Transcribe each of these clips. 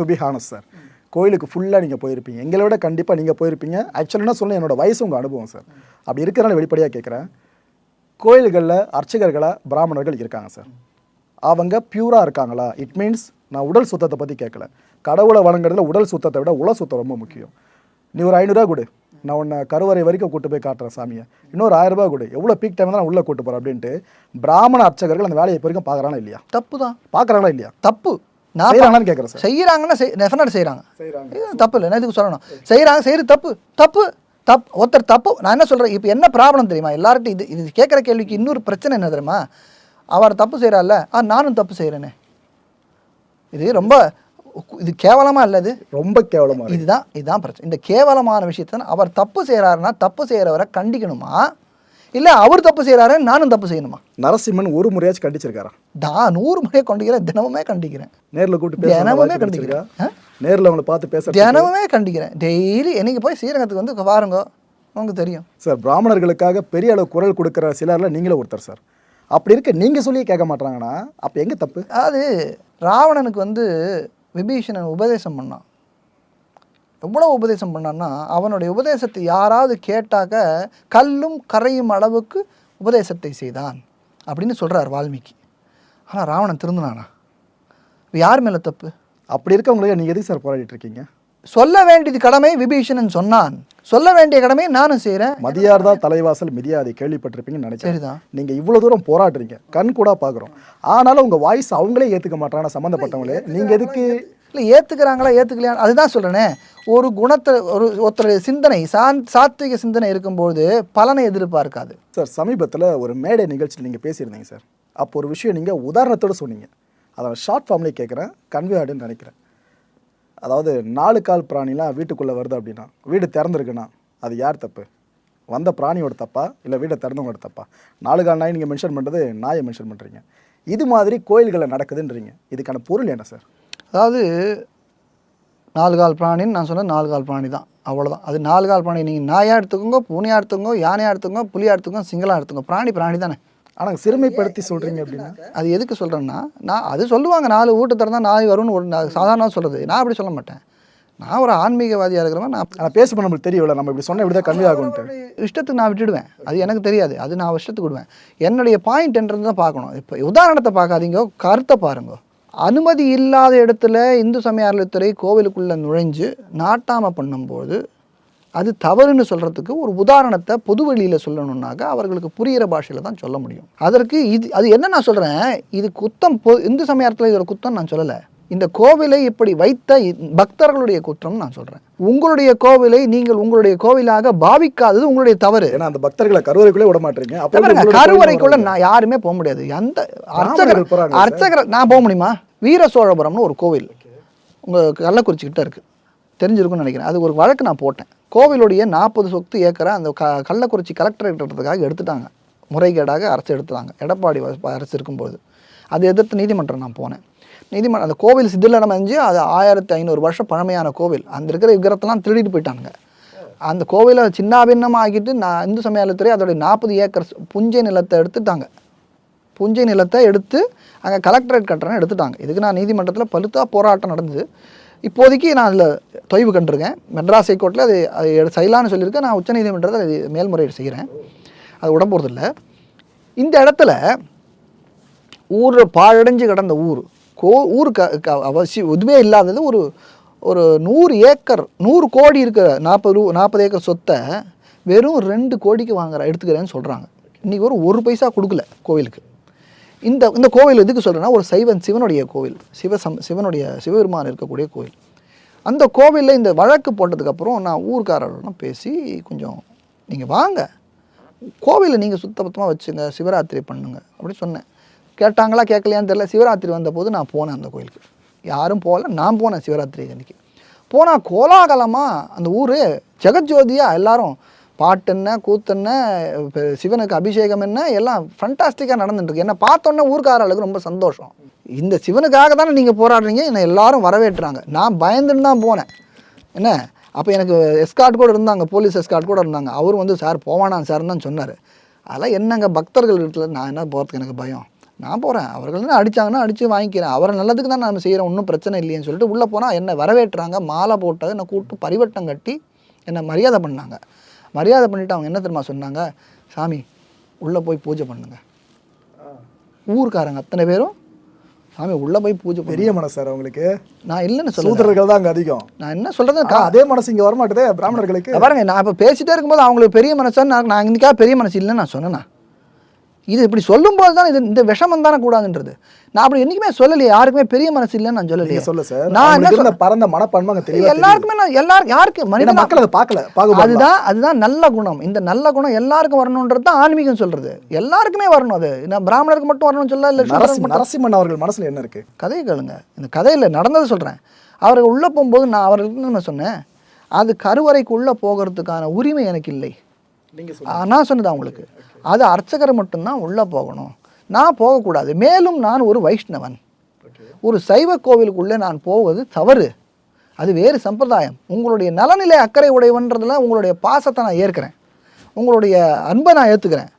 To be honest sir கோயிலுக்கு ஃபுல்லாக நீங்கள் போயிருப்பீங்க. எங்களை விட கண்டிப்பாக நீங்கள் போயிருப்பீங்க. ஆக்சுவலாக என்ன சொல்ல என்னோட வயசு உங்கள் அனுபவம் சார் அப்படி இருக்கிறனால வெளிப்படையாக கேட்குறேன் கோயில்களில் அர்ச்சகர்களாக பிராமணர்கள் இருக்காங்க சார் அவங்க பியூராக இருக்காங்களா? இட் மீன்ஸ் நான் உடல் சுத்தத்தை பற்றி கேட்கல கடவுளை வணங்குறதுல உடல் சுத்தத்தை விட உல சுத்தம் ரொம்ப முக்கியம். நீ ஒரு ஐநூறுரூவா கொடு. நான் உன்னை கருவறை வரைக்கும் கூட்டு போய் காட்டுறேன் சாமியை. இன்னொரு ஆயிரம் ரூபாய் கொடு. எவ்வளோ பீக் டைம் தான் உள்ளே கூட்டு போகிறேன் அப்படின்ட்டு பிராமண அர்ச்சகர்கள் அந்த வேலையை இப்போ வரைக்கும் பார்க்குறாங்களா இல்லையா? தப்பு தான் பார்க்குறாங்களா இல்லையா? தப்பு. நான் கேட்குறேன் சார். செய்கிறாங்கன்னா செய் டெஃபினட் செய்கிறாங்க இது தப்பு இல்லை. இதுக்கு சொல்லணும். செய்கிறாங்க செய்கிறது தப்பு. தப்பு தப் ஒருத்தர் தப்பு. நான் என்ன சொல்கிறேன் இப்போ என்ன ப்ராப்ளம் தெரியுமா? எல்லார்ட்டும் இது இது கேட்குற கேள்விக்கு இன்னொரு பிரச்சனை என்ன தெரியுமா? அவர் தப்பு செய்கிறாள்ல ஆ நானும் தப்பு செய்கிறேனே இது ரொம்ப இது கேவலமாக இல்லை இது? ரொம்ப கேவலமாக இதுதான் இதுதான் பிரச்சனை. இந்த கேவலமான விஷயத்தை அவர் தப்பு செய்கிறாருன்னா தப்பு செய்கிறவரை கண்டிக்கணுமா? இல்லை அவர் தப்பு செய்கிறாரு நானும் தப்பு செய்யணுமா? நரசிம்மன் ஒரு முறையாச்சும் கண்டிச்சிருக்காரா? நான் நூறு முறையை கண்டிக்கிறேன் தினமுமே கண்டிக்கிறேன். நேரில் கூப்பிட்டு தினமுமே கண்டிக்கிறேன்? நேரில் அவங்கள பார்த்து பேச தினமுமே கண்டிக்கிறேன். டெய்லி என்னைக்கு போய் ஸ்ரீரங்கத்துக்கு வந்து பாருங்க உங்களுக்கு தெரியும். சார் பிராமணர்களுக்காக பெரிய அளவு குரல் கொடுக்குற சிலரில் நீங்களும் ஒருத்தர் சார். அப்படி இருக்க நீங்கள் சொல்லி கேட்க மாட்டாங்கன்னா அப்போ எங்கே தப்பு? அது ராவணனுக்கு வந்து விபீஷணன் உபதேசம் பண்ணான். எவ்வளோ உபதேசம் பண்ணான்னா அவனுடைய உபதேசத்தை யாராவது கேட்டாக்க கல்லும் கரையும் அளவுக்கு உபதேசத்தை செய்தான் அப்படின்னு சொல்கிறார் வால்மீகி. ஆனால் ராவணன் திருந்தினானா? யார் மேலே தப்பு? அப்படி இருக்கவங்களுக்கு நீங்கள் எதுக்கு சார் போராடிட்டு இருக்கீங்க? சொல்ல வேண்டியது கடமை விபீஷணன் சொன்னான். சொல்ல வேண்டிய கடமையை நானும் செய்கிறேன் மதியார் தான் தலைவாசல் மிதியாதை கேள்விப்பட்டிருப்பீங்கன்னு நினைச்சேன். சரிதான். நீங்கள் இவ்வளோ தூரம் போராடுறீங்க. கண் கூட பார்க்குறோம். ஆனாலும் உங்கள் வாய்ஸ் அவங்களே ஏற்றுக்க மாட்டாங்க சம்மந்தப்பட்டவங்களே நீங்கள் எதுக்கு இல்லை ஏற்றுக்கிறாங்களா ஏற்றுக்கலையா அதுதான் சொல்கிறேனே ஒரு குணத்தை ஒரு ஒருத்தருடைய சிந்தனை சாந் சாத்விக சிந்தனை இருக்கும்போது பலனை எதிர்பார்க்காது. சார் சமீபத்தில் ஒரு மேடை நிகழ்ச்சியில் நீங்கள் பேசியிருந்தீங்க சார். அப்போ ஒரு விஷயம் நீங்கள் உதாரணத்தோடு சொன்னீங்க. அதை ஷார்ட் ஃபார்ம்லேயே கேட்குறேன் கன்வே ஆடுன்னு நினைக்கிறேன். அதாவது நாலு கால் பிராணிலாம் வீட்டுக்குள்ளே வருது அப்படின்னா வீடு திறந்துருக்குன்னா அது யார் தப்பு? வந்த பிராணியோட தப்பா? இல்லை வீடை திறந்தவங்களோட தப்பா? நாலு கால் நாய் நீங்கள் மென்ஷன் பண்ணுறது நாயை மென்ஷன் பண்ணுறீங்க இது மாதிரி கோயில்களில் நடக்குதுன்றீங்க. இதுக்கான பொருள் என்ன சார்? அதாவது நாலு கால் பிராணின்னு நான் சொன்னது நாலு கால் பிராணி தான். அவ்வளோதான் அது நாலு கால் பிராணி நீங்கள் நாயாக எடுத்துக்கோங்க பூனையாக எடுத்துக்கோங்க யானையாக எடுத்துக்கோங்க புலியாக எடுத்துக்கோங்க சிங்களாக எடுத்துக்கோங்க. பிராணி பிராணி தானே. ஆனால் சிறுமைப்படுத்தி சொல்கிறீங்க அப்படின்னா? அது எதுக்கு சொல்கிறேன்னா நான் அது சொல்லுவாங்க நாலு வீட்டு திறந்தா நாய் வரும்னு ஒரு சாதாரணமாக சொல்கிறது நான் அப்படி சொல்ல மாட்டேன். நான் ஒரு ஆன்மீகவாதியாக இருக்கிறவன் நான் ஆனால் பேசும்போது நம்மளுக்கு தெரியும்ல நம்ம இப்படி சொன்னால் இப்படி தான் கன்வே ஆகும்ட்டு இஷ்டத்துக்கு நான் விட்டுடுவேன். அது எனக்கு தெரியாது. அது நான் இஷ்டத்துக்கு விடுவேன். என்னுடைய பாயிண்ட் என்றது தான் பார்க்கணும். இப்போ உதாரணத்தை பார்க்காதீங்க கருத்தை பாருங்க. அனுமதி இல்லாத இடத்துல இந்து சமய அறநிலைத்துறை கோவிலுக்குள்ளே நுழைஞ்சு நாட்டாம பண்ணும்போது அது தவறுன்னு சொல்கிறதுக்கு ஒரு உதாரணத்தை பொது வழியில் சொல்லணுன்னாக்க அவர்களுக்கு புரிகிற பாஷையில் தான் சொல்ல முடியும். அதற்கு இது அது என்ன நான் சொல்கிறேன் இது குத்தம் பொ இந்து சமயத்தில் இதோட குத்தம் நான் சொல்லலை. இந்த கோவிலை இப்படி வைத்த பக்தர்களுடைய குற்றம் நான் சொல்கிறேன் உங்களுடைய கோவிலை நீங்கள் உங்களுடைய கோவிலாக பாவிக்காதது உங்களுடைய தவறு. ஏன்னா அந்த பக்தர்களை கருவறைக்குள்ளே விட மாட்டீங்க. கருவறைக்குள்ள நான் யாருமே போக முடியாது. எந்த அர்ச்சகர். அர்ச்சகர் நான் போக முடியுமா? வீர சோழபுரம்னு ஒரு கோவில். உங்கள் கள்ளக்குறிச்சி கிட்ட இருக்கு. தெரிஞ்சிருக்கும்னு நினைக்கிறேன். அது ஒரு வழக்கு நான் போட்டேன். கோவிலுடைய நாற்பது சொத்து ஏக்கரை அந்த க கள்ளக்குறிச்சி கலெக்டரேட்டுறதுக்காக எடுத்துட்டாங்க. முறைகேடாக அரசு எடுத்துட்டாங்க. எடப்பாடி அரசு இருக்கும்போது அதை எதிர்த்து நீதிமன்றம் நான் போனேன். நீதிமன்றம் அந்த கோவில் சிதிலடம் அஞ்சு அது ஆயிரத்தி ஐநூறு வருஷம் பழமையான கோவில். அந்த இருக்கிற விக்கிரத்தெல்லாம் திருடிட்டு போயிட்டாங்க அந்த கோவிலை சின்னாபின்னமாக ஆக்கிட்டு நான் இந்து சமயத்துறை அதோடைய நாற்பது ஏக்கர் புஞ்சை நிலத்தை எடுத்துட்டாங்க. புஞ்சை நிலத்தை எடுத்து அங்கே கலெக்டரேட் கட்டுறேன்னு எடுத்துட்டாங்க. இதுக்கு நான் நீதிமன்றத்தில் பழுத்தா போராட்டம் நடந்தது. இப்போதைக்கு நான் அதில் தொய்வு கண்டிருக்கேன். மெட்ராஸ் ஹைகோர்ட்டில் அது அது எடு- செய்யலான்னு சொல்லியிருக்கேன் நான் உச்சநீதிமன்றத்தில் அது மேல்முறையீடு செய்கிறேன் அது விட இந்த இடத்துல ஊர் பாழடைஞ்சு கிடந்த ஊர் கோ ஊர் க க- அவசியம் எதுவுமே இல்லாதது ஒரு ஒரு நூறு ஏக்கர் நூறு கோடி இருக்கிற நாற்பது ரூ நாற்பது ஏக்கர் சொத்தை வெறும் ரெண்டு கோடிக்கு வாங்குற எடுத்துக்கிறேன்னு சொல்கிறாங்க இன்றைக்கி ஒரு ஒரு பைசா கொடுக்கல கோவிலுக்கு. இந்த இந்த கோவில் எதுக்கு சொல்கிறேன்னா ஒரு சைவன் சிவனுடைய கோவில். சிவ சம் சிவனுடைய சிவபெருமான் இருக்கக்கூடிய கோவில். அந்த கோவிலில் இந்த வழக்கு போட்டதுக்கப்புறம் நான் ஊர்க்காரர்களும் பேசி கொஞ்சம் நீங்கள் வாங்க. கோவிலை நீங்கள் சுத்தபத்தமாக வச்சுங்க சிவராத்திரி பண்ணுங்க அப்படின்னு சொன்னேன். கேட்டாங்களா கேட்கலையான்னு தெரில சிவராத்திரி வந்தபோது நான் போனேன் அந்த கோயிலுக்கு. யாரும் போகல. நான் போனேன் சிவராத்திரி அன்றைக்கி போனால் கோலாகலமாக அந்த ஊர் ஜெகஜோதியாக எல்லாரும் பாட்டு என்ன கூத்தென்ன இப்ப சிவனுக்கு அபிஷேகம் என்ன எல்லாம் ஃபண்டாஸ்டிக்காக நடந்துட்டுருக்கு என்னை பார்த்தோன்னே ஊர்க்காரர்களுக்கு ரொம்ப சந்தோஷம். இந்த சிவனுக்காக தானே நீங்கள் போராடுறீங்க? என்னை எல்லாரும் வரவேற்றுறாங்க நான் பயந்துன்னு தான் போனேன். என்ன? அப்போ எனக்கு எஸ்கார்ட் கூட இருந்தாங்க போலீஸ் எஸ்கார்ட் கூட இருந்தாங்க. அவரும் வந்து சார் போவானா சார்னு தான் சொன்னார். அதெல்லாம் என்னங்க பக்தர்கள் இடத்துல நான் என்ன போகிறதுக்கு எனக்கு பயம்? நான் போகிறேன் அவர்கள் தான் அடிச்சாங்கன்னா அடித்து வாங்கிக்கிறேன். அவரை நல்லதுக்கு தான் நம்ம செய்கிறோம் ஒன்றும் பிரச்சனை இல்லையேன்னு சொல்லிட்டு உள்ளே போனால் என்னை வரவேற்றாங்க. மாலை போட்டது என்னை கூப்பிட்டு பரிவட்டம் கட்டி என்னை மரியாதை பண்ணாங்க. மரியாதை பண்ணிவிட்டு அவங்க என்ன தெரியுமா சொன்னாங்க? சாமி உள்ளே போய் பூஜை பண்ணுங்க. ஊருக்காரங்க அத்தனை பேரும் சாமி உள்ளே போய் பூஜை பெரிய மனசு சார் அவங்களுக்கு. நான் இல்லைன்னு சூத்திரர்கள் தான் அங்க அதிகம். நான் என்ன சொல்கிறது அதே மனசு இங்க வரமாட்டேதே பிராமணர்களுக்கு. பாருங்க நான் இப்போ பேசிட்டே இருக்கும்போது அவங்களுக்கு பெரிய மனசு நான் நான் இன்னைக்கா பெரிய மனசு இல்லைன்னு நான் சொன்னேன்னா இது இப்படி சொல்லும்போது தான் இது இந்த விஷமம் தானே கூடாதுன்றது. நான் அப்படி என்றைக்குமே சொல்லலையே யாருக்குமே பெரிய மனசு இல்லைன்னு நான் சொல்லலையே. சொல்ல சார். நான் என்ன பரந்த மனப்பான்மை தெரியுது. எல்லாருக்குமே நான் எல்லாரும் யாருக்கு மனிதன் மக்கள் அதை பார்க்கல. அதுதான் அதுதான் நல்ல குணம். இந்த நல்ல குணம் எல்லாருக்கும் வரணுன்றது தான் ஆன்மீகம் சொல்றது. எல்லாருக்குமே வரணும் அது. நான் பிராமணருக்கு மட்டும் வரணும்னு சொல்ல இல்லை நரசிம்ம நரசிம்மன் அவர்கள் மனசுல என்ன இருக்கு? கதையை கேளுங்க. இந்த கதையில் நடந்ததை சொல்கிறேன் அவர்கள் உள்ளே போகும்போது நான் அவர்களுக்கு என்ன சொன்னேன். அது கருவறைக்குள்ளே போகிறதுக்கான உரிமை எனக்கு இல்லை. நான் சொன்னது அவங்களுக்கு அது அர்ச்சகர் மட்டும்தான் உள்ளே போகணும். நான் போகக்கூடாது. மேலும் நான் ஒரு வைஷ்ணவன். ஒரு சைவ கோவிலுக்குள்ளே நான் போவது தவறு. அது வேறு சம்பிரதாயம். உங்களுடைய நலநிலை அக்கறை உடையவன்றதுல உங்களுடைய பாசத்தை நான் ஏற்கிறேன். உங்களுடைய அன்பை நான் ஏற்றுக்கிறேன்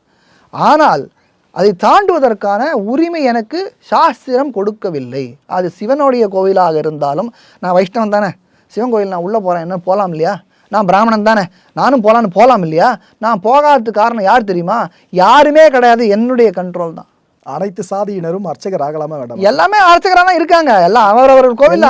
ஆனால் அதை தாண்டுவதற்கான உரிமை எனக்கு சாஸ்திரம் கொடுக்கவில்லை. அது சிவனுடைய கோவிலாக இருந்தாலும் நான் வைஷ்ணவன் தானே. சிவன் கோயில் நான் உள்ளே போகிறேன் என்ன போகலாம் இல்லையா? நான் பிராமணன் தானே. நானும் போகலான்னு போகலாம் இல்லையா? நான் போகாததுக்கு காரணம் யார் தெரியுமா? யாருமே கிடையாது. என்னுடைய கண்ட்ரோல் தான். அனைத்து சாதியினரும் அர்ச்சகர் ஆகலாமா வேண்டாம்? எல்லாமே அர்ச்சகரான இருக்காங்க. எல்லாம் அவரவர் கோவில்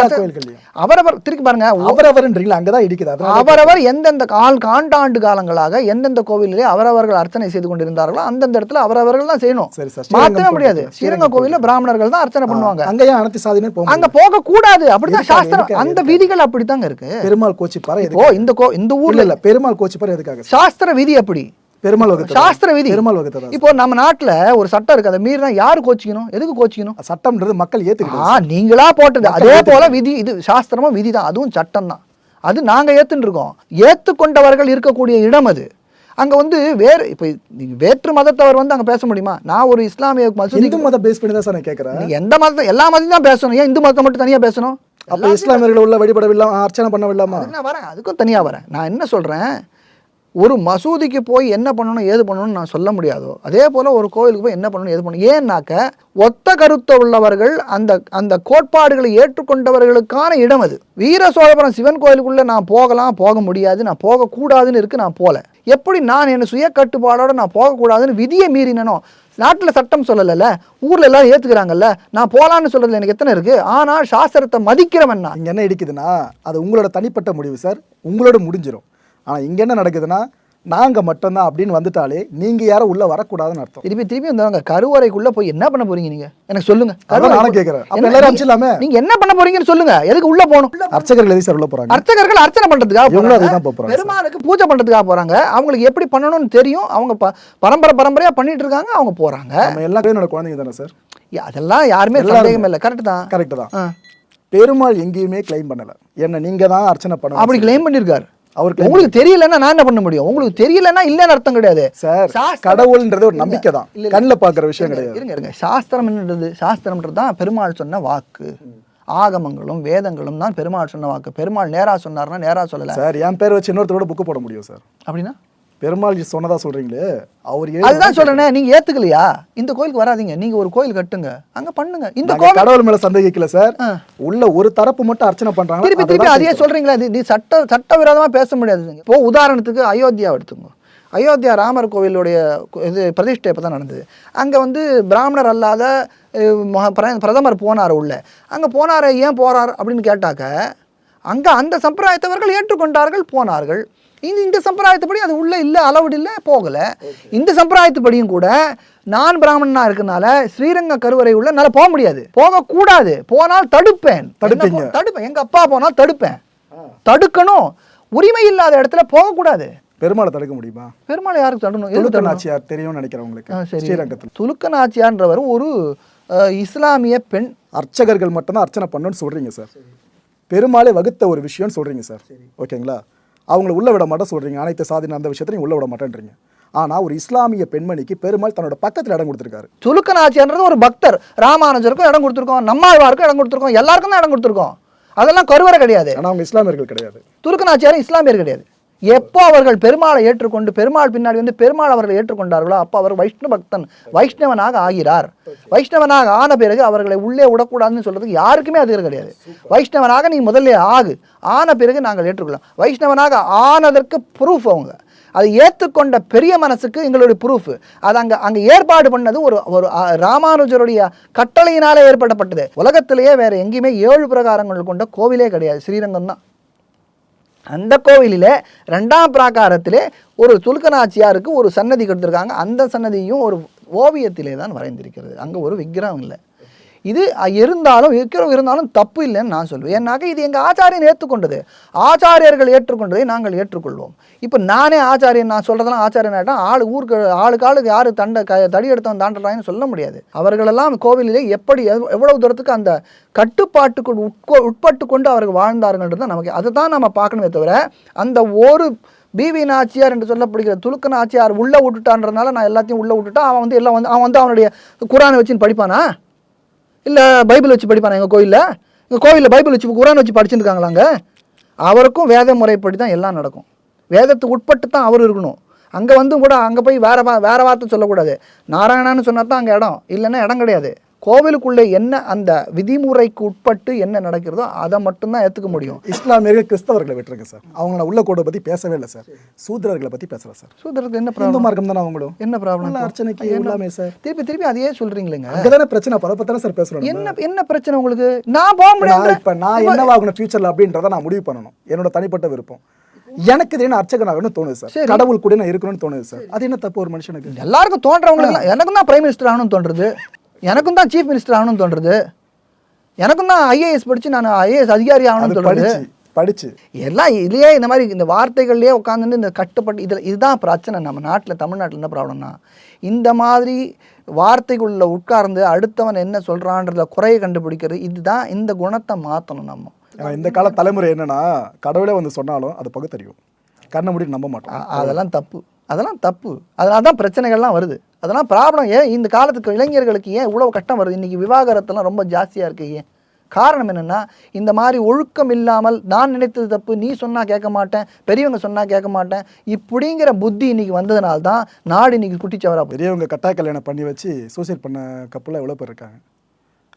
அவரவர் திருப்பி பாருங்க. அவரவர்ன்றீங்களா? அங்கதான் இடிக்குது. அவரவர் எந்தெந்த கால் காண்டாண்டு காலங்களாக எந்தெந்த கோவிலிலே அவரவர்கள் அர்ச்சனை செய்து கொண்டிருந்தார்களோ அந்தந்த இடத்துல அவரவர்கள் தான் செய்யணும். மாற்றவே முடியாது. கோயில். ஸ்ரீரங்கம் கோவில்ல பிராமணர்கள் தான் அர்ச்சனை பண்ணுவாங்க. அங்க ஏன் அனைத்து சாதியினர் போக அங்க? போக கூடாது அப்படிதான் சாஸ்திரம். அந்த. விதிகள் அப்படித்தாங்க இருக்கு. பெருமாள் கோச்சிப்பாறை எதுக்கு இந்த கோ இந்த ஊர்ல இல்ல பெருமாள் கோச்சிப்பாறை எதுக்காக? சாஸ்திர விதி எப்படி பெருமாள் சாஸ்திர விதி பெருமாள் இப்போ நம்ம நாட்டுல ஒரு சட்டம் இருக்கு. அதை மீறினா யாரு கோச்சிக்கணும்? எதுக்கு கோச்சிக்கணும்? சட்டம்ன்றது மக்கள் ஆ ஏத்துக்கிட்டு நீங்களா போட்டது. அதே போல விதி இது சாஸ்திரமும் விதி தான். அதுவும் சட்டம் தான். அது நாங்க ஏத்துன்னு இருக்கோம். ஏத்துக்கொண்டவர்கள் இருக்கக்கூடிய இடம் அது. அங்க வந்து வேறு இப்போ வேற்று மதத்தவர் வந்து அங்க பேச முடியுமா? நான் ஒரு இஸ்லாமிய மசூதி இந்து மத பேஸ் பண்ணி தான் சார் நான் கேட்கறேன் எந்த மதத்தை எல்லா மதத்தையும் தான் பேசணும். ஏன் இந்து மதத்தை மட்டும் தனியா பேசணும்? அப்ப இஸ்லாமியர்கள் உள்ள வழிபடவில்லாம அர்ச்சனை பண்ணவில்லாமா? நான் வரேன். அதுக்கும் தனியாக வரேன். நான் என்ன சொல்கிறேன் ஒரு மசூதிக்கு போய் என்ன பண்ணணும் ஏது பண்ணணும்னு நான் சொல்ல முடியாதோ அதே போல் ஒரு கோவிலுக்கு போய் என்ன பண்ணணும் ஏது பண்ணணும். ஏன்னாக்க ஒத்த கருத்தை உள்ளவர்கள் அந்த அந்த கோட்பாடுகளை ஏற்றுக்கொண்டவர்களுக்கான இடம் அது. வீர சோழபுரம் சிவன் கோயிலுக்குள்ளே நான் போகலாம் போக முடியாது நான் போகக்கூடாதுன்னு இருக்கு நான் போகல எப்படி நான் என் சுய கட்டுப்பாடோடு நான் போகக்கூடாதுன்னு விதியை மீறினனோ நாட்டில் சட்டம் சொல்லலைல்ல ஊரில் எல்லாரும் ஏற்றுக்கிறாங்கல்ல நான் போகலான்னு சொல்கிறதுல எனக்கு எத்தனை இருக்குது ஆனால் சாஸ்திரத்தை மதிக்கிறவன் நான். என்ன இடிக்குதுன்னா அது உங்களோட தனிப்பட்ட முடிவு சார். உங்களோட முடிஞ்சிடும் ஆனா இங்க என்ன நடக்குதுன்னா நாங்க மட்டும்தான் அப்படின்னு வந்துட்டாலே நீங்க யாரும் உள்ள வரக்கூடாதுன்னு அர்த்தம். திருப்பி திருப்பி வந்தவங்க கருவறைக்குள்ள போய் என்ன பண்ண போறீங்க நீங்க? எனக்கு சொல்லுங்க. நானும் கருவறைக்குள்ள- கேட்கிறேன் அப்ப எல்லாரும் அனுப்பிச்சிடலாமே நீங்க என்ன பண்ண போறீங்கன்னு சொல்லுங்க. எதுக்கு உள்ள போகணும்? அர்ச்சகர்கள் எது சார் உள்ள போறாங்க? அர்ச்சகர்கள் அர்ச்சனை பண்றதுக்காக இவங்களும். அதுதான் போறாங்க பெருமாளுக்கு பூஜை பண்றதுக்காக போறாங்க. அவங்களுக்கு எப்படி பண்ணணும்னு தெரியும். அவங்க ப- பரம்பரை பரம்பரையா பண்ணிட்டு இருக்காங்க. அவங்க போறாங்க. நம்ம எல்லா என்னோட குழந்தைங்க தானே சார்? அதெல்லாம் யாருமே. சந்தேகம் இல்லை. கரெக்ட் தான். கரெக்ட் தான். பெருமாள் எங்கேயுமே கிளைம் பண்ணல. என்ன நீங்க தான் அர்ச்சனை பண்ணணும். அப்படி கிளைம் பண்ணிருக்காரு. அவர் claim உங்களுக்கு தெரியலன்னா நான் என்ன பண்ண முடியும்? உங்களுக்கு தெரியலன்னா இல்லைன்னு அர்த்தம் கிடையாது. சார் கடவுள்ன்றது ஒரு நம்பிக்கை தான். கண்ணில் பார்க்குற விஷயம் கிடையாது. இருங்க இருங்க. சாஸ்திரம் என்னன்றது சாஸ்திரம்ன்றது தான் பெருமாள் சொன்ன வாக்கு. ஆகமங்களும் வேதங்களும் தான் பெருமாள் சொன்ன வாக்கு. பெருமாள் நேரா சொன்னார்னா நேரா சொல்லல. சார் என் பேர் வச்சு இன்னொருத்தரோட புக்கு போட முடியும் சார். அப்படின்னா? பெருமாள் சொன்னதா சொல்றீங்களே? அவர் அதுதான் சொல்றேனே நீங்க ஏத்துக்கலையா? இந்த கோயிலுக்கு வராதீங்க நீங்க ஒரு கோயில் கட்டுங்க அங்க பண்ணுங்க. இந்த கோவில் கடவுள் மேல சந்தேகிக்கல சார். உள்ள ஒரு தரப்பு மட்டும் அர்ச்சனை பண்றாங்க திருப்பி திருப்பி அதையே சொல்றீங்களா? இது சட்ட சட்டவிரோதமா பேச முடியாது. இப்போ உதாரணத்துக்கு அயோத்தியா எடுத்துங்க அயோத்தியா ராமர் கோவிலுடைய இது பிரதிஷ்டை இப்போ தான் நடந்தது. அங்கே வந்து பிராமணர் அல்லாத பிரதமர் போனார் உள்ள. அங்கே போனார் ஏன் போறார் அப்படின்னு கேட்டாக்க அங்கே அந்த சம்பிரதாயத்தவர்கள் ஏற்றுக்கொண்டார்கள் போனார்கள். இந்த இந்த சம்பிரதாயத்துப்படி அது உள்ள இல்லை அளவுடு இல்லை போகலை. இந்த சம்பிரதாயத்துப்படியும் கூட நான் பிராமணனா இருக்கனால ஸ்ரீரங்க கருவறை உள்ள என்னால் போக முடியாது. போகக்கூடாது. போனால் தடுப்பேன். போ- தடுப்பேன். எங்க அப்பா போனால் தடுப்பேன். தடுக்கணும். உரிமை இல்லாத இடத்துல போகக்கூடாது. பெருமாளை தடுக்க முடியுமா? பெருமாள் யாருக்கு தடணும்? துலுக்க? நாச்சியார் தெரியும்னு நினைக்கிறேன் உங்களுக்கு. ஸ்ரீரங்கத்தில். துலுக்க நாச்சியான்றவர் ஒரு இஸ்லாமிய பெண். அர்ச்சகர்கள் மட்டும்தான் அர்ச்சனை பண்ணணும்னு சொல்றீங்க சார். பெருமாளே வகுத்த ஒரு விஷயம்னு சொல்றீங்க சார். ஓகேங்களா? அவங்கள உள்ள விட மாட்டேன் சொல்றீங்க. அனைத்து சாதின அந்த விஷயத்தை நீங்க உள்ள விட மாட்டேன்றீங்க. ஆனா ஒரு இஸ்லாமிய பெண்மணிக்கு பெருமாள் தன்னோட பக்கத்துல இடம் கொடுத்திருக்காரு. துலுக்க நாச்சியார்ன்றது ஒரு பக்தர். ராமானுஜருக்கும் இடம் கொடுத்துருக்கோம். நம்மாழ்வாருக்கும் இடம் கொடுத்துருக்கோம். எல்லாருக்கும் தான் இடம் கொடுத்துருக்கோம். அதெல்லாம் கருவறை கிடையாது. ஆனா அவங்க இஸ்லாமியர்கள் கிடையாது. துலுக்க நாச்சியார் இஸ்லாமியர் கிடையாது. எப்போ அவர்கள் பெருமாளை ஏற்றுக்கொண்டு பெருமாள் பின்னாடி வந்து பெருமாள் அவர்களை ஏற்றுக்கொண்டார்களோ அப்போ அவர் வைஷ்ணவ பக்தன் வைஷ்ணவனாக ஆகிறார். வைஷ்ணவனாக ஆன பிறகு அவர்களை உள்ளே விடக்கூடாதுன்னு சொல்றதுக்கு யாருக்குமே அதிகாரம் கிடையாது. வைஷ்ணவனாக நீ முதல்ல ஆகு. ஆன பிறகு நாங்கள் ஏற்றுக்கொள்ளலாம் வைஷ்ணவனாக ஆனதற்கு ப்ரூஃப் அவங்க. அதை ஏற்றுக்கொண்ட பெரிய மனசுக்கு எங்களுடைய ப்ரூஃப் அது அங்கே அங்கே ஏற்பாடு பண்ணது ஒரு ஒரு ராமானுஜருடைய கட்டளையினாலே ஏற்படப்பட்டது. உலகத்திலேயே வேற எங்கேயுமே ஏழு பிரகாரங்கள் கொண்ட கோவிலே கிடையாது. ஸ்ரீரங்கம் தான். அந்த கோவிலில் ரெண்டாம் பிராகாரத்தில் ஒரு துலுக்கநாச்சியாருக்கு ஒரு சன்னதி கொடுத்துருக்காங்க அந்த சன்னதியும் ஒரு ஓவியத்திலே தான் வரைந்திருக்கிறது. அங்கே ஒரு விக்கிரகம் இல்லை. இது இருந்தாலும் விக்கிரம் இருந்தாலும் தப்பு இல்லைன்னு நான் சொல்லுவேன் ஏன்னாக்க இது எங்கள் ஆச்சாரியன் ஏற்றுக்கொண்டது. ஆச்சாரியர்கள் ஏற்றுக்கொண்டதை நாங்கள் ஏற்றுக்கொள்வோம். இப்போ நானே ஆச்சாரியன் நான் சொல்கிறதெல்லாம் ஆச்சாரியன் ஆகிட்டா ஆளு ஊருக்கு ஆளுக்கு ஆளுக்கு யார் தண்டை க தடி எடுத்தவன் தாண்டுறாங்கன்னு சொல்ல முடியாது. அவர்களெல்லாம் கோவிலிலே எப்படி எவ்வளவு தூரத்துக்கு அந்த கட்டுப்பாட்டுக்கு உட்கொ உட்பட்டு கொண்டு அவர்கள் வாழ்ந்தார்கள்ன்றது தான் நமக்கு அதை தான் நம்ம பார்க்கணுமே தவிர அந்த ஒரு பிவி நாச்சியார் என்று சொல்லப்படுகிற துலுக்க நாச்சியார் உள்ளே விட்டுட்டான்றதுனால நான் எல்லாத்தையும் உள்ளே விட்டுட்டா அவன் வந்து எல்லாம் வந்து அவன் வந்து அவனுடைய குரானை வச்சுன்னு படிப்பானா? இல்லை பைபிள் வச்சு படிப்பானா? எங்கள் கோயிலில்? எங்கள் கோவிலில் பைபிள் வச்சு குரான் வச்சு படிச்சுருக்காங்களாங்க அவருக்கும் வேத முறைப்படி தான் எல்லாம் நடக்கும். வேதத்துக்கு உட்பட்டு தான் அவர் இருக்கணும். அங்கே வந்து கூட அங்கே போய் வேறு வா வேறு வார்த்தை சொல்லக்கூடாது. நாராயணான்னு சொன்னால் தான் அங்கே இடம். இல்லைன்னா இடம் கிடையாது. கோவிலுக்குள்ளே என்ன அந்த விதிமுறைக்கு உட்பட்டு என்ன நடக்கிறதோ அதை மட்டும்தான் ஏற்றுக்க முடியும். இஸ்லாமியர்கள் கிறிஸ்தவர்களை விட்டுருங்க சார். அவங்க நான் உள்ள கோடை பத்தி பேசவே இல்லை சார். சூத்திரர்களை பத்தி பேசுறேன் சார். சூத்திரத்துக்கு என்ன ப்ராப்ளம்? மார்க்கம் தானே அவங்களும்? என்ன ப்ராப்ளம்? அர்ச்சனைக்கு எல்லாமே சார். திருப்பி திருப்பி அதையே சொல்றீங்களேங்க. அங்கதானே பிரச்சனை? பல பத்தானே சார் நம்ம. என்ன என்ன பிரச்சனை உங்களுக்கு? நான் போக முடியாது. இப்ப நான் என்னவாகணும் ஃபியூச்சர்ல அப்படின்றத நான் முடிவு பண்ணணும். என்னோட தனிப்பட்ட விருப்பம். எனக்கு என்ன அர்ச்சகன் ஆகணும்னு தோணுது சார். கடவுள் கூட நான் இருக்கணும்னு தோணுது சார். அது என்ன தப்பு ஒரு மனுஷனுக்கு? எல்லாருக்கும் தோன்றவங்களுக்கு எனக்கும் தான் பிரைம் மினிஸ்டர் ஆகணும்னு தோன்றுது எனக்கும் தான் சீஃப் மினிஸ்டர் ஆகணும்னு தோன்றுது. எனக்கும் தான் ஐஏஎஸ் படிச்சு நான் ஐஏஎஸ் அதிகாரி ஆகணும்னு தோன்றுது. படிச்சு எல்லாம் இதுலயே இந்த மாதிரி இந்த வார்த்தைகள்லயே உட்காந்துட்டு இந்த கட்டுப்பட்டு இதில் இதுதான் பிரச்சனை. நம்ம நாட்டில் தமிழ்நாட்டில் என்ன ப்ராப்ளம்னா இந்த மாதிரி வார்த்தைக்குள்ள உட்கார்ந்து அடுத்தவன் என்ன சொல்றான்றத குறையை கண்டுபிடிக்கிறது. இதுதான் இந்த குணத்தை மாற்றணும் நம்ம. இந்த கால தலைமுறை என்னன்னா கடவுளே வந்து சொன்னாலும் அது பகுத்தறியும் கண்ணை மூடி நம்ப மாட்டோம். அதெல்லாம் தப்பு. அதெல்லாம் தப்பு. அதனால தான் பிரச்சனைகள்லாம் வருது. அதெல்லாம் ப்ராப்ளம். ஏன் இந்த காலத்துக்கு இளைஞர்களுக்கு ஏன் இவ்வளோ கஷ்டம் வருது? இன்றைக்கி விவாகரத்தெல்லாம் ரொம்ப ஜாஸ்தியாக இருக்கு ஏன்? காரணம் என்னென்னா இந்த மாதிரி ஒழுக்கம் இல்லாமல் நான் நினைத்தது தப்பு நீ சொன்னால் கேட்க மாட்டேன் பெரியவங்க சொன்னால் கேட்க மாட்டேன் இப்படிங்கிற புத்தி இன்னைக்கு வந்ததுனால தான் நாடு இன்னைக்கு குட்டிச்சவரா பெரியவங்க கட்டாய கல்யாணம் பண்ணி வச்சு சூசைட் பண்ண கப்பலில் எவ்வளோ பேர் இருக்காங்க?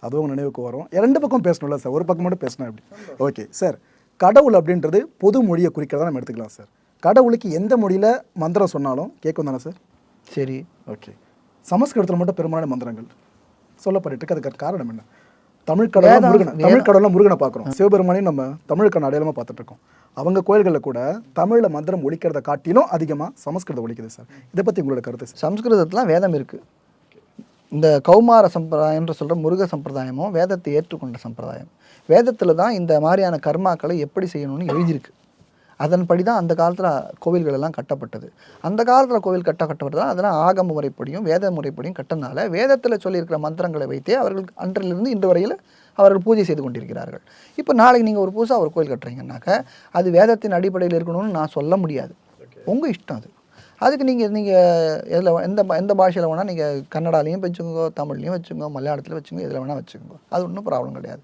அதுவும் நினைவுக்கு வரும். ரெண்டு பக்கம் பேசணும்ல சார்? ஒரு பக்கம் மட்டும் பேசணும் அப்படி ஓகே சார். கடவுள் அப்படின்றது பொது மொழியை குறிக்கிறதா நம்ம எடுத்துக்கலாம் சார். கடவுளுக்கு எந்த மொழியில் மந்திரம் சொன்னாலும் கேட்கும் தானே சார்? சரி. ஓகே. சமஸ்கிருதத்தில் மட்டும் பெரும்பாலான மந்திரங்கள் சொல்லப்பட்டு இருக்கு அதுக்கு காரணம் என்ன? தமிழ் கடவுள் முருகனை தமிழ் கடவுள்ல முருகனை பார்க்குறோம் சிவபெருமானையும் நம்ம தமிழுக்கான அடையாளமாக பார்த்துட்டு இருக்கோம் அவங்க கோயில்களில் கூட தமிழில் மந்திரம் ஒழிக்கிறத காட்டிலும் அதிகமாக சமஸ்கிருதம் ஒழிக்குது சார். இதை பற்றி உங்களோட கருத்து சார். சம்ஸ்கிருதத்தில் வேதம் இருக்கு. இந்த கௌமார சம்பிரதாயம் என்று சொல்கிற முருக சம்பிரதாயமும் வேதத்தை ஏற்றுக்கொண்ட சம்பிரதாயம். வேதத்தில் தான் இந்த மாதிரியான கர்மாக்களை எப்படி செய்யணும்னு எழுதியிருக்கு. அதன்படி தான் அந்த காலத்தில் கோவில்கள் எல்லாம் கட்டப்பட்டது. அந்த காலத்தில் கோவில் கட்ட கட்டப்பட்டது அதெல்லாம் ஆகம முறைப்படியும் வேத முறைப்படியும் கட்டினால வேதத்தில் சொல்லியிருக்கிற மந்திரங்களை வைத்தே அவர்கள் அன்றிலிருந்து இன்று வரையில் அவர்கள் பூஜை செய்து கொண்டிருக்கிறார்கள். இப்போ நாளைக்கு நீங்கள் ஒரு புதுசாக ஒரு கோயில் கட்டுறீங்கன்னாக்க அது வேதத்தின் அடிப்படையில் இருக்கணும்னு நான் சொல்ல முடியாது. உங்கள் இஷ்டம் அது. அதுக்கு நீங்கள் நீங்கள் எதில் எந்த எந்த பாஷையில் வேணால் நீங்கள் கன்னடாலையும் வச்சுக்கோங்க தமிழ்லையும் வச்சுக்கோங்க மலையாளத்தில் வச்சுக்கோங்க எதில் வேணால் வச்சுக்கோங்க. அது ஒன்றும் ப்ராப்ளம் கிடையாது.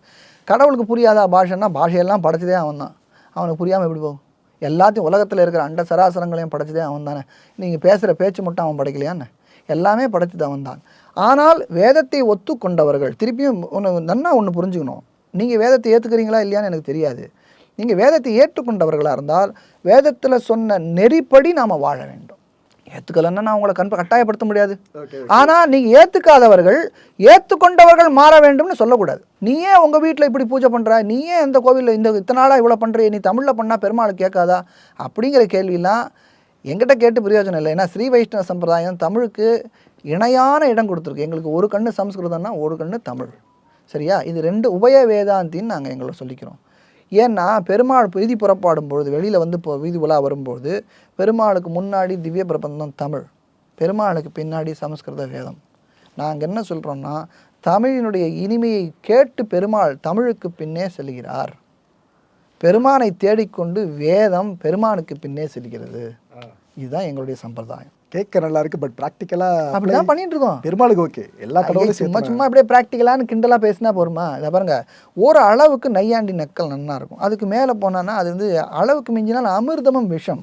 கடவுளுக்கு புரியாத பாஷைன்னா பாஷையெல்லாம் படைச்சதே அவன் தான் அவனுக்கு புரியாமல் எப்படி போகும்? எல்லாத்தையும் உலகத்தில் இருக்கிற அண்ட சராசரங்களையும் படைச்சதே அவன் தானே நீங்கள் பேசுகிற பேச்சு மட்டும் அவன் படைக்கலையான்னு எல்லாமே படைச்சது அவன் தான் ஆனால் வேதத்தை ஒத்துக்கொண்டவர்கள் திருப்பியும் ஒன்று நன்னா ஒன்று புரிஞ்சுக்கணும். நீங்கள் வேதத்தை ஏற்றுக்கிறீங்களா இல்லையான்னு எனக்கு தெரியாது. நீங்கள் வேதத்தை ஏற்றுக்கொண்டவர்களாக இருந்தால் வேதத்தில் சொன்ன நெறிப்படி நாம் வாழ வேண்டும். ஏற்றுக்கலைன்னா நான் உங்களை கண் கட்டாயப்படுத்த முடியாது. ஆனால் நீங்கள் ஏற்றுக்காதவர்கள் ஏற்றுக்கொண்டவர்கள் மாற வேண்டும்னு சொல்லக்கூடாது. நீ ஏன் உங்கள் வீட்டில் இப்படி பூஜை பண்ணுற நீ ஏன் இந்த கோவிலில் இந்த இத்தனை நாளாக இவ்வளோ பண்ணுற நீ தமிழில் பண்ணால் பெருமாள் கேட்காதா? அப்படிங்கிற கேள்வியெல்லாம் எங்கிட்ட கேட்டு பிரயோஜனம் இல்லை. ஏன்னா ஸ்ரீ வைஷ்ணவ சம்பிரதாயம் தமிழுக்கு இணையான இடம் கொடுத்துருக்கு. எங்களுக்கு ஒரு கண்ணு சம்ஸ்கிருதம்னா ஒரு கண்ணு தமிழ். சரியா? இது ரெண்டு உபய வேதாந்தின்னு நாங்கள் எங்களை சொல்லிக்கிறோம். ஏன்னா பெருமாள் வீதி புறப்பாடும் பொழுது வெளியில் வந்து இப்போ வீதி உலா வரும்போது பெருமாளுக்கு முன்னாடி திவ்ய பிரபந்தம் தமிழ். பெருமாளுக்கு பின்னாடி சமஸ்கிருத வேதம். நாங்கள் என்ன சொல்கிறோம்னா தமிழினுடைய இனிமையை கேட்டு பெருமாள் தமிழுக்கு பின்னே செல்கிறார். பெருமானை தேடிக்கொண்டு வேதம் பெருமானுக்கு பின்னே செல்கிறது. இதுதான் எங்களுடைய சம்பிரதாயம். கேட்க நல்லா இருக்கு பட் ப்ராக்டிக்கலாக அப்படிதான் பண்ணிட்டு இருக்கோம் பெருமாளுக்கு ஓகே எல்லா கடவுளும் சும்மா சும்மா அப்படியே ப்ராக்டிக்கலான்னு கிண்டலாக பேசினா போருமா? இதை பாருங்க ஒரு அளவுக்கு நையாண்டி நக்கல் நன்னா இருக்கும். அதுக்கு மேலே போனான்னா அது வந்து அளவுக்கு மிஞ்சினால் அமிர்தமும் விஷம்.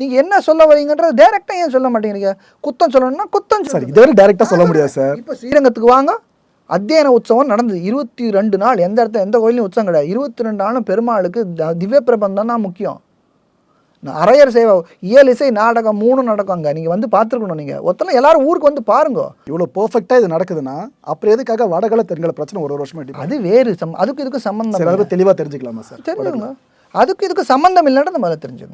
நீங்கள் என்ன சொல்ல வரீங்கன்றது டேரெக்டாக ஏன் சொல்ல மாட்டேங்கிறீங்க? குத்தம் சொல்லணும்னா குத்தம் சார் சொல்லுங்க. இதை விட டேரெக்டாக சொல்ல முடியாது சார் இப்போ ஸ்ரீரங்கத்துக்கு வாங்க. அத்தியன உற்சவம் நடந்தது. இருபத்தி ரெண்டு நாள். எந்த இடத்துல எந்த கோயிலையும் உற்சவம் கிடையாது. இருபத்தி ரெண்டு நாளும் பெருமாளுக்கு திவ்ய பிரபந்தம் தான் முக்கியம். அரையர் சேவை இயல் இசை நாடகம் மூணு நடக்கும் அங்கே. நீங்கள் வந்து பார்த்துருக்கணும் நீங்கள் ஒத்தனை எல்லாரும் ஊருக்கு வந்து பாருங்க. இவ்வளோ பர்ஃபெக்டாக இது நடக்குதுன்னா அப்புறம் எதுக்காக வடகல தென்கல பிரச்சனை ஒரு வருஷமா அது வேறு சம் அதுக்கு இதுக்கு சம்மந்தம் அதை தெளிவாக தெரிஞ்சுக்கலாமா சார்? தெரிஞ்சுக்கங்க. அதுக்கு இதுக்கு சம்மந்தம் இல்லைன்னு முதல்ல தெரிஞ்சுக்கணும்